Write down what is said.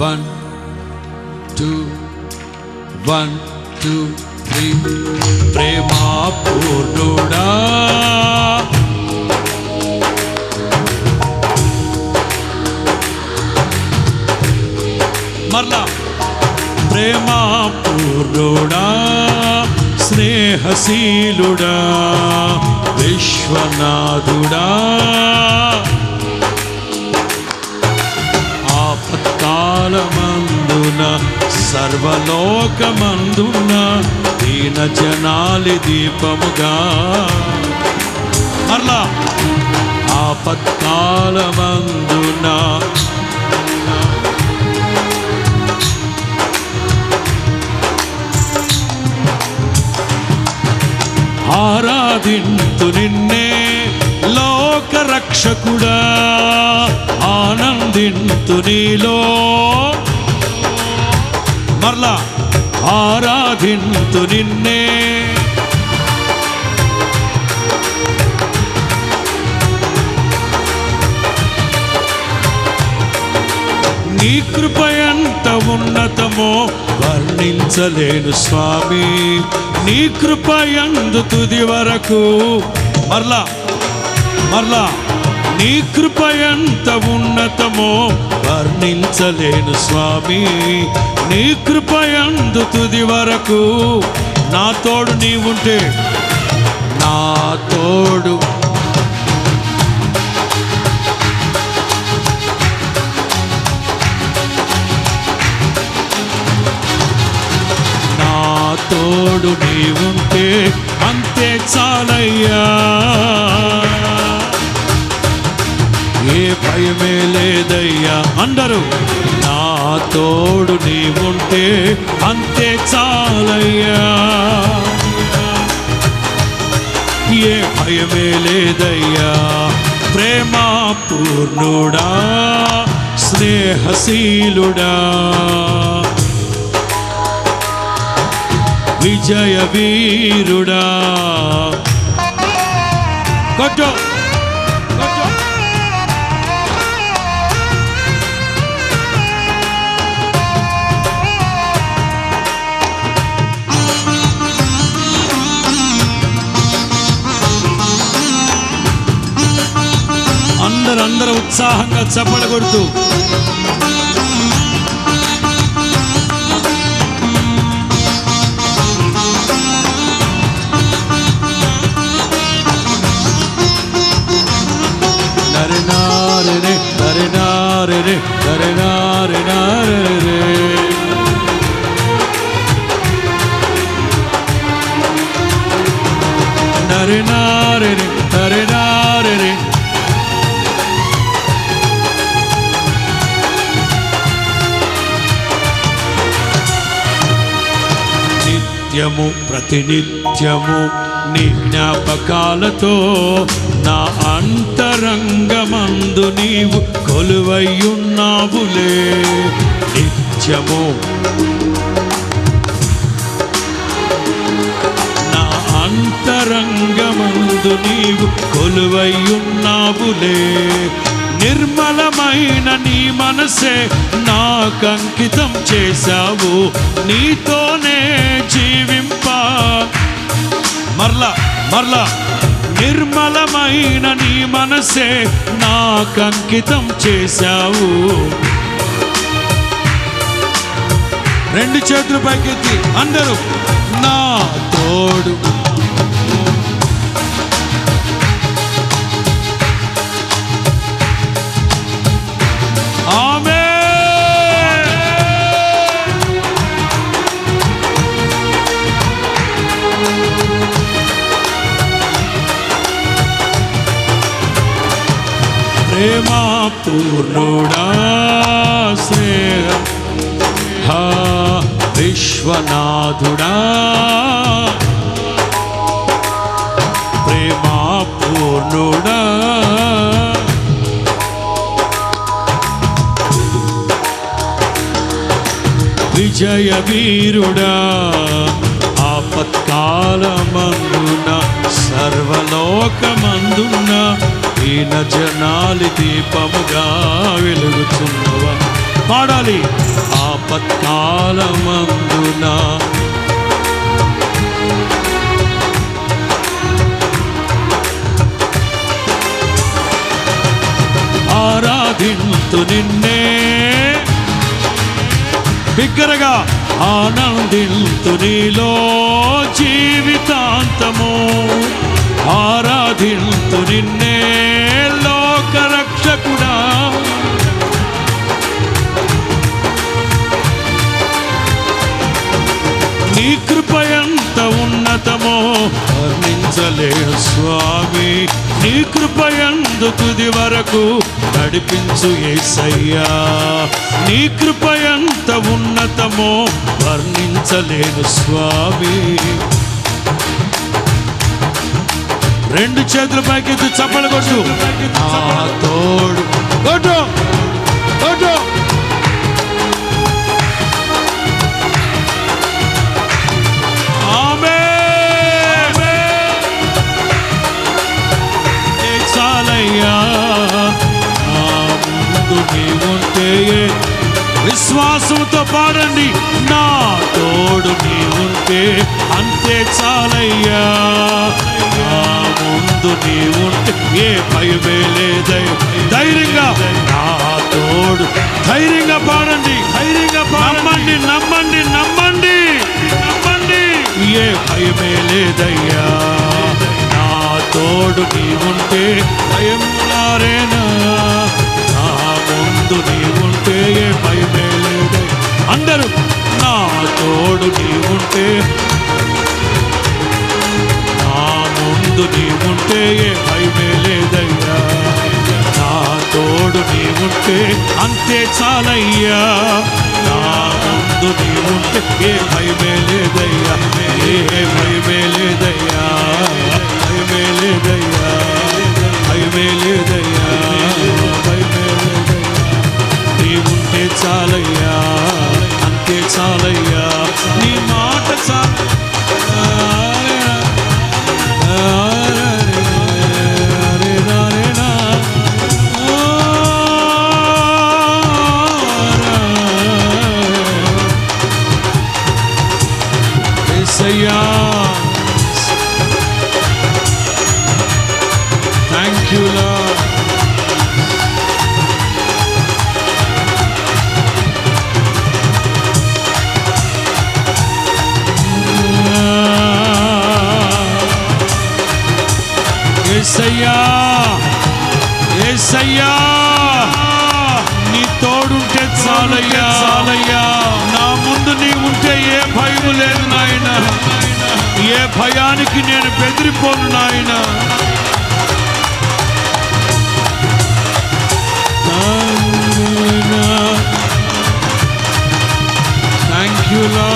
One two one two three ప్రేమా పూర్ణుడా మరలా ప్రేమా పూర్ణుడా స్నేహశీలుడా విశ్వనాథుడా. సర్వలోక సర్వలోకమందున దీన జనాలి దీపముగా. మరలా ఆపత్కాలమందున ఆరాధింతు నిన్నే లోక రక్షకుడా ఆనందింతు నీలో మరలా ఆరాధింతు నిన్నే. నీ కృప ఎంత ఉన్నతమో వర్ణించలేను స్వామి. నీ కృప ఎందు తుది వరకు మరలా మరలా నీ కృప ఎంత ఉన్నతమో వర్ణించలేను స్వామి. నీ కృప ఎందు తుది వరకు నా తోడు నీవుంటే నా తోడు. నా తోడు నీవుంటే అంతే చాలయ్యా. లేదయ్యా. అందరూ నా తోడు నీవుంటే అంతే చాలయ్యా. ఏ భయమే లేదయ్యా. ప్రేమ పూర్ణుడా స్నేహశీలుడా. విజయ వీరుడా కొట్టు కొట్టు అందరూ ఉత్సాహంగా చప్పలు నిత్యము ప్రతినిత్యము నీ జ్ఞాపకాలతో నా అంతరంగమందు నీవు కొలువయ్యున్నావులే. నిత్యము నా అంతరంగమందు నీవు కొలువయ్యున్నావులే. నిర్మలమైన నీ మనసే నాకంకితం చేశావు. నీతోనే జీవింప. మరలా మరలా నిర్మలమైన నీ మనసే నాకంకితం చేశావు. రెండు చేతులు పైకెత్తి అందరూ నా తోడు ప్రేమా పూర్ణుడా స్నేహ విశ్వనాథుడా. ప్రేమా పూర్ణుడా విజయ వీరుడా ఆపత్కాలమందున సర్వలోకమందున. ఈన జనాలి దీపముగా వెలుగుచున్నవా పాడాలి. ఆపత్కాలమందున. ఆరాధింతు నిన్నే. బిగ్గరగా ఆనందింతు నీలో జీవితాంతము. ఆరాధింతు నిన్నే. కృపయందు తుది వరకు నడిపించు ఏసయ్యా. నీ కృప ఎంత ఉన్నతమో వర్ణించలేను స్వామి. రెండు చేతుల పైకి చప్పలు కొట్టు. తోడు. కొట్టు. విశ్వాసంతో పాడండి. నా తోడు నీవుంటే అంతే చాలయ్యా. నా ముందు నీవుంటే ఏ భయమే లేదై ధైర్యంగా నా తోడు. ధైర్యంగా పాడండి. ధైర్యంగా నమ్మండి నమ్మండి నమ్మండి. నమ్మండి. ఏ భయమే లేదయ్యా. నా తోడు నీవుంటే భయములారేనా. నా ముందు నీవుంటే తోడు నీవుంటే నా ముందు నీవుంటే ఏ భయమే లేదయ్యా. నా తోడు నీవుంటే అంతే చాలయ్యా. నా ముందు నీవుంటే ఏ భయమే say yeah. భయానికి నేను బెదిరిపోను నాయన. Thank you law